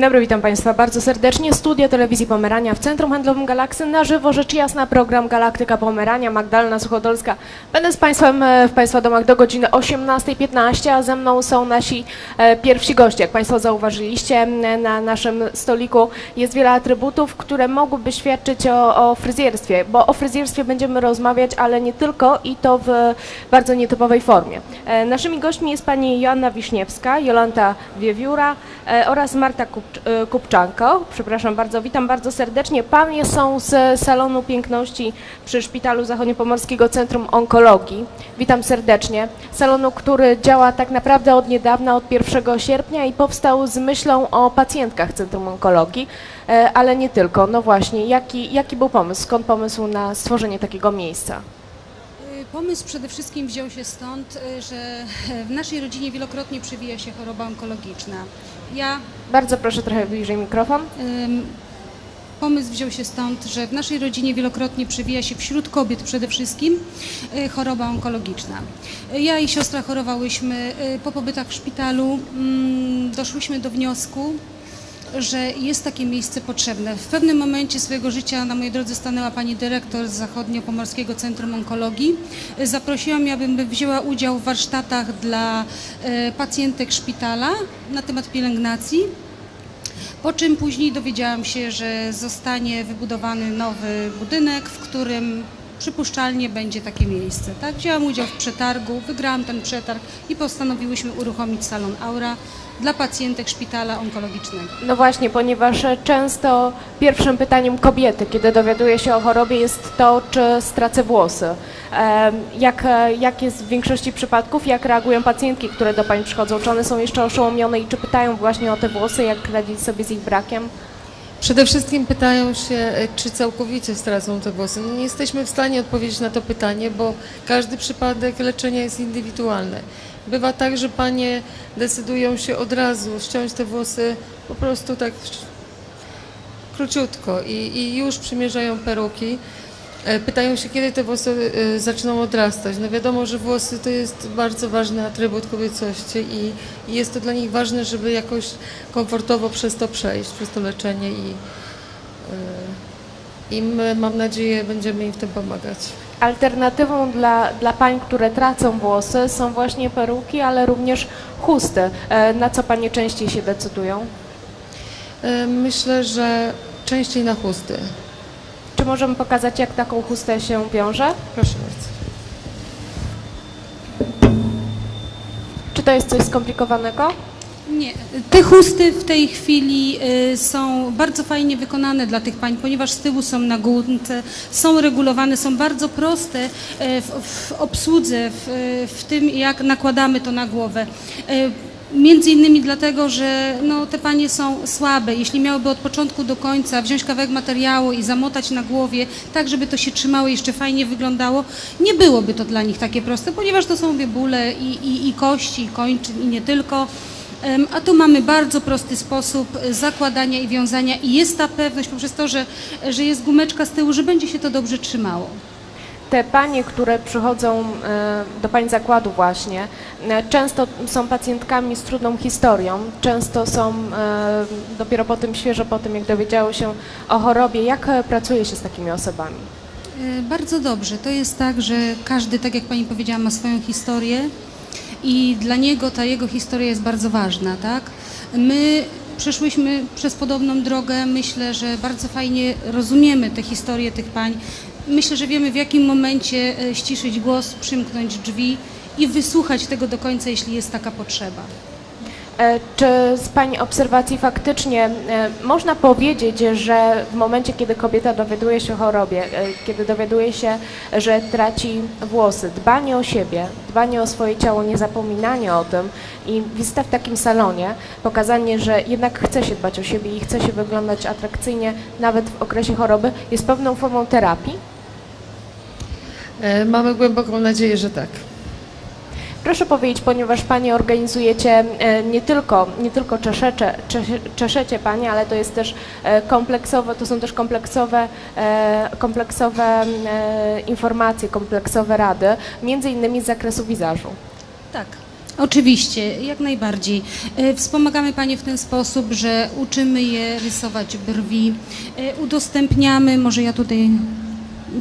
Dzień dobry, witam Państwa bardzo serdecznie. Studio Telewizji Pomerania w Centrum Handlowym Galaksy. Na żywo, rzecz jasna, program Galaktyka Pomerania. Magdalena Suchodolska. Będę z Państwem e, w Państwa domach do godziny 18.15, a ze mną są nasi e, pierwsi goście. Jak Państwo zauważyliście, na naszym stoliku jest wiele atrybutów, które mogłyby świadczyć o, o fryzjerstwie, bo o fryzjerstwie będziemy rozmawiać, ale nie tylko i to w bardzo nietypowej formie. E, Naszymi gośćmi jest pani Joanna Wiśniewska, Jolanta Wiewióra e, oraz Marta e, Kupczanko. Przepraszam bardzo, witam bardzo serdecznie. Panie są z Salonu Piękności przy Szpitalu Zachodniopomorskiego Centrum Onkologii. Witam serdecznie. Salonu, który działa tak naprawdę od niedawna, od 1 sierpnia i powstał z myślą o pacjentkach Centrum Onkologii, e, ale nie tylko. No właśnie, jaki, jaki był pomysł? Skąd pomysł na stworzenie takiego miejsca? Pomysł przede wszystkim wziął się stąd, y, że w naszej rodzinie wielokrotnie przewija się choroba onkologiczna. Ja, Bardzo proszę trochę bliżej mikrofon. pomysł wziął się stąd, że w naszej rodzinie wielokrotnie przewija się wśród kobiet przede wszystkim y, choroba onkologiczna. Ja i siostra chorowałyśmy po pobytach w szpitalu, mm, doszłyśmy do wniosku, że jest takie miejsce potrzebne. W pewnym momencie swojego życia na mojej drodze stanęła pani dyrektor z Zachodniopomorskiego Centrum Onkologii. Zaprosiła mnie, abym wzięła udział w warsztatach dla e, pacjentek szpitala na temat pielęgnacji. Po czym później dowiedziałam się, że zostanie wybudowany nowy budynek, w którym przypuszczalnie będzie takie miejsce. Tak? Wzięłam udział w przetargu, wygrałam ten przetarg i postanowiłyśmy uruchomić salon Aura dla pacjentek szpitala onkologicznego. No właśnie, ponieważ często pierwszym pytaniem kobiety, kiedy dowiaduje się o chorobie, jest to, czy stracę włosy. Jak, jak jest w większości przypadków, jak reagują pacjentki, które do Pani przychodzą? Czy one są jeszcze oszołomione i czy pytają właśnie o te włosy, jak radzić sobie z ich brakiem? Przede wszystkim pytają się, e, czy całkowicie stracą te włosy. No nie jesteśmy w stanie odpowiedzieć na to pytanie, bo każdy przypadek leczenia jest indywidualny. Bywa tak, że panie decydują się od razu ściąć te włosy po prostu tak króciutko i, i już przymierzają peruki. E, Pytają się, kiedy te włosy e, zaczną odrastać. No wiadomo, że włosy to jest bardzo ważny atrybut kobiecości i, i jest to dla nich ważne, żeby jakoś komfortowo przez to przejść, przez to leczenie i, e, i my, mam nadzieję, będziemy im w tym pomagać. Alternatywą dla, dla pań, które tracą włosy, są właśnie peruki, ale również chusty. Na co Panie częściej się decydują? Myślę, że częściej na chusty. Czy możemy pokazać, jak taką chustę się wiąże? Proszę bardzo. Czy to jest coś skomplikowanego? Nie, te chusty w tej chwili y, są bardzo fajnie wykonane dla tych pań, ponieważ z tyłu są na górce, są regulowane, są bardzo proste y, w, w obsłudze, w, w tym jak nakładamy to na głowę. Y, Między innymi dlatego, że no, te panie są słabe. Jeśli miałyby od początku do końca wziąć kawałek materiału i zamotać na głowie, tak żeby to się trzymało i jeszcze fajnie wyglądało, nie byłoby to dla nich takie proste, ponieważ to są obie bóle i, i, i kości, i kończyn, i nie tylko. A tu mamy bardzo prosty sposób zakładania i wiązania i jest ta pewność poprzez to, że, że jest gumeczka z tyłu, że będzie się to dobrze trzymało. Te panie, które przychodzą e, do pań zakładu właśnie, e, często są pacjentkami z trudną historią, często są e, dopiero po tym, świeżo po tym, jak dowiedziały się o chorobie. Jak pracuje się z takimi osobami? Bardzo dobrze. To jest tak, że każdy, tak jak Pani powiedziała, ma swoją historię i dla niego ta jego historia jest bardzo ważna, tak? My przeszłyśmy przez podobną drogę. Myślę, że bardzo fajnie rozumiemy tę historię tych pań. Myślę, że wiemy w jakim momencie e, ściszyć głos, przymknąć drzwi i wysłuchać tego do końca, jeśli jest taka potrzeba. E, Czy z Pani obserwacji faktycznie e, można powiedzieć, że w momencie, kiedy kobieta dowiaduje się o chorobie, kiedy dowiaduje się, że traci włosy, dbanie o siebie, dbanie o swoje ciało, niezapominanie o tym i wizyta w takim salonie, pokazanie, że jednak chce się dbać o siebie i chce się wyglądać atrakcyjnie nawet w okresie choroby, jest pewną formą terapii? E, Mamy głęboką nadzieję, że tak. Proszę powiedzieć, ponieważ Panie organizujecie e, nie tylko, nie tylko czeszecze, czesze- czeszecie Panie, ale to jest też e, kompleksowe, to są też kompleksowe, kompleksowe informacje, kompleksowe rady, między innymi z zakresu wizażu. Tak. Oczywiście, jak najbardziej. Wspomagamy Panie w ten sposób, że uczymy je rysować brwi, udostępniamy, może ja tutaj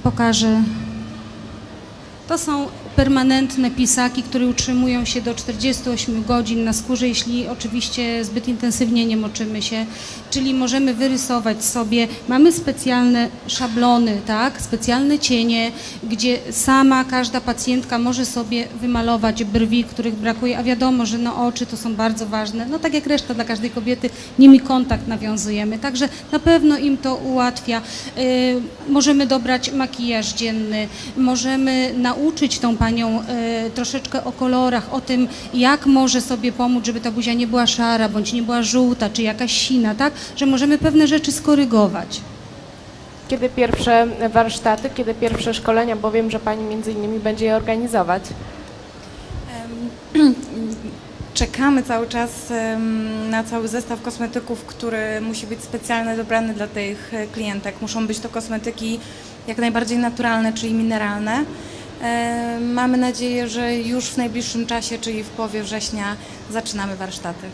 pokażę. To są permanentne pisaki, które utrzymują się do 48 godzin na skórze, jeśli oczywiście zbyt intensywnie nie moczymy się, czyli możemy wyrysować sobie, mamy specjalne szablony, tak, specjalne cienie, gdzie sama każda pacjentka może sobie wymalować brwi, których brakuje, a wiadomo, że no oczy to są bardzo ważne, no tak jak reszta dla każdej kobiety, nimi kontakt nawiązujemy, także na pewno im to ułatwia. Yy, możemy dobrać makijaż dzienny, możemy nauczyć tą panią y, troszeczkę o kolorach, o tym, jak może sobie pomóc, żeby ta buzia nie była szara, bądź nie była żółta, czy jakaś sina, tak? Że możemy pewne rzeczy skorygować. Kiedy pierwsze warsztaty, kiedy pierwsze szkolenia, bo wiem, że Pani między innymi będzie je organizować. Czekamy cały czas na cały zestaw kosmetyków, który musi być specjalnie dobrany dla tych e, klientek. Muszą być to kosmetyki jak najbardziej naturalne, czyli mineralne. Em, Mamy nadzieję, że już w najbliższym czasie, czyli w połowie września, zaczynamy warsztaty.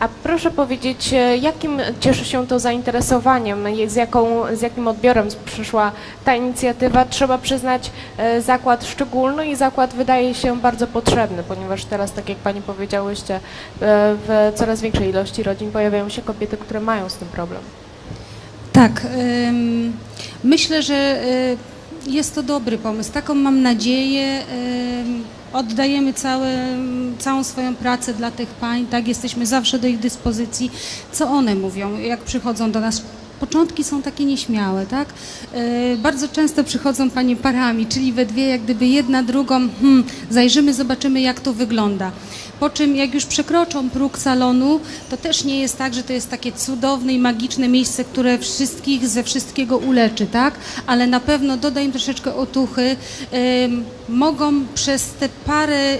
A proszę powiedzieć, e, jakim cieszy się to zainteresowaniem, z, jaką, z jakim odbiorem przyszła ta inicjatywa? Trzeba przyznać, e, zakład szczególny i zakład wydaje się bardzo potrzebny, ponieważ teraz, tak jak Pani powiedziałyście, e, w coraz większej ilości rodzin pojawiają się kobiety, które mają z tym problem. Tak, myślę, że jest to dobry pomysł. Taką mam nadzieję. Oddajemy całe, całą swoją pracę dla tych pań, tak, jesteśmy zawsze do ich dyspozycji. Co one mówią, jak przychodzą do nas? Początki są takie nieśmiałe, tak? Y, bardzo często przychodzą panie parami, czyli we dwie, jak gdyby jedna drugą, hmm, zajrzymy, zobaczymy, jak to wygląda. Po czym jak już przekroczą próg salonu, to też nie jest tak, że to jest takie cudowne i magiczne miejsce, które wszystkich ze wszystkiego uleczy, tak? Ale na pewno doda im troszeczkę otuchy. Mogą przez te parę y,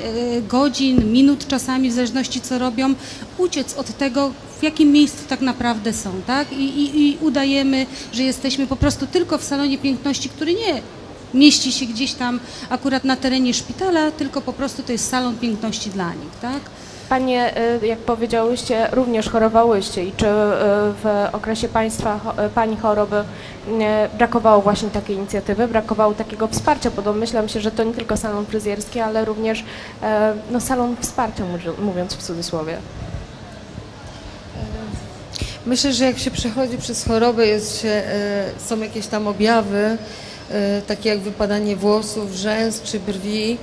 godzin, minut czasami, w zależności co robią, uciec od tego, w jakim miejscu tak naprawdę są, tak? I, i, I udajemy, że jesteśmy po prostu tylko w salonie piękności, który nie mieści się gdzieś tam akurat na terenie szpitala, tylko po prostu to jest salon piękności dla nich, tak? Panie, e, jak powiedziałyście, również chorowałyście i czy e, w okresie państwa, e, Pani choroby brakowało właśnie takiej inicjatywy, brakowało takiego wsparcia, bo domyślam się, że to nie tylko salon fryzjerski, ale również no, salon wsparcia, mówi- mówiąc w cudzysłowie. Myślę, że jak się przechodzi przez chorobę, jest się, są jakieś tam objawy, takie jak wypadanie włosów, rzęs czy brwi.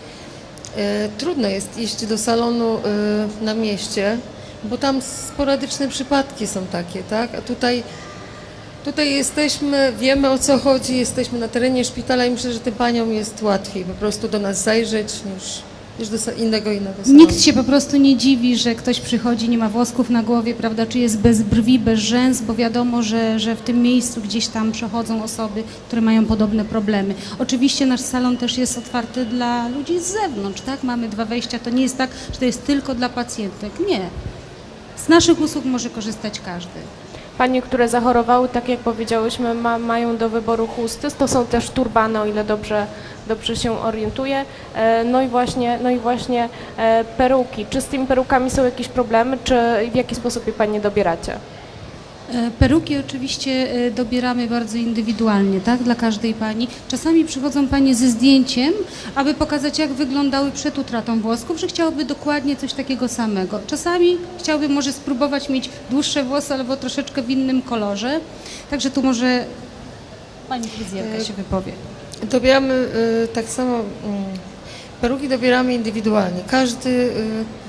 E, Trudno jest iść do salonu e, na mieście, bo tam sporadyczne przypadki są takie, tak? A tutaj, tutaj jesteśmy, wiemy o co chodzi, jesteśmy na terenie szpitala i myślę, że tym paniom jest łatwiej po prostu do nas zajrzeć niż, niż do innego innego salonu. Nikt się po prostu nie dziwi, że ktoś przychodzi, nie ma włosków na głowie, prawda, czy jest bez brwi, bez rzęs, bo wiadomo, że, że w tym miejscu gdzieś tam przechodzą osoby, które mają podobne problemy. Oczywiście nasz salon też jest otwarty dla ludzi z zewnątrz, tak? Mamy dwa wejścia, to nie jest tak, że to jest tylko dla pacjentek. Nie. Z naszych usług może korzystać każdy. Panie, które zachorowały, tak jak powiedziałyśmy, ma, mają do wyboru chusty, to są też turbany, o ile dobrze, dobrze się orientuję. E, No i właśnie, no i właśnie e, peruki. Czy z tymi perukami są jakieś problemy, czy w jaki sposób je Panie dobieracie? E, Peruki oczywiście e, dobieramy bardzo indywidualnie, tak, dla każdej pani. Czasami przychodzą panie ze zdjęciem, aby pokazać, jak wyglądały przed utratą włosków, że chciałyby dokładnie coś takiego samego. Czasami chciałyby może spróbować mieć dłuższe włosy, albo troszeczkę w innym kolorze. Także tu może pani fryzjerka E, się wypowie. Dobieramy tak samo, mm, peruki dobieramy indywidualnie. Każdy,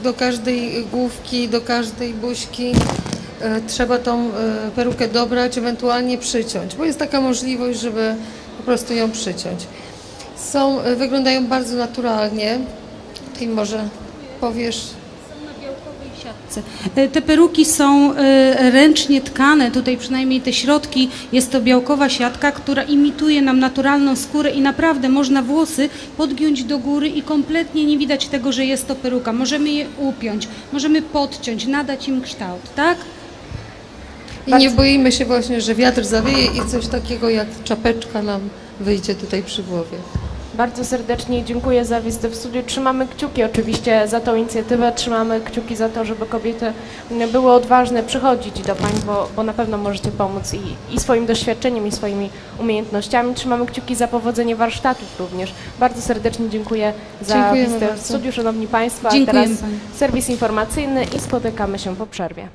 do każdej główki, do każdej buźki trzeba tą y, perukę dobrać, ewentualnie przyciąć, bo jest taka możliwość, żeby po prostu ją przyciąć. Są, y, wyglądają bardzo naturalnie. Ty może powiesz, E, Te peruki są e, ręcznie tkane, tutaj przynajmniej te środki, jest to białkowa siatka, która imituje nam naturalną skórę i naprawdę można włosy podgiąć do góry i kompletnie nie widać tego, że jest to peruka. Możemy je upiąć, możemy podciąć, nadać im kształt, tak? I nie boimy się właśnie, że wiatr zawieje i coś takiego jak czapeczka nam wyjdzie tutaj przy głowie. Bardzo serdecznie dziękuję za wizytę w studiu. Trzymamy kciuki oczywiście za tą inicjatywę, trzymamy kciuki za to, żeby kobiety były odważne przychodzić do Pań, bo, bo na pewno możecie pomóc i, i swoim doświadczeniem, i swoimi umiejętnościami. Trzymamy kciuki za powodzenie warsztatów również. Bardzo serdecznie dziękuję za Dziękujemy wizytę w bardzo. studiu, Szanowni Państwo. A Dziękujemy teraz serwis informacyjny i spotykamy się po przerwie.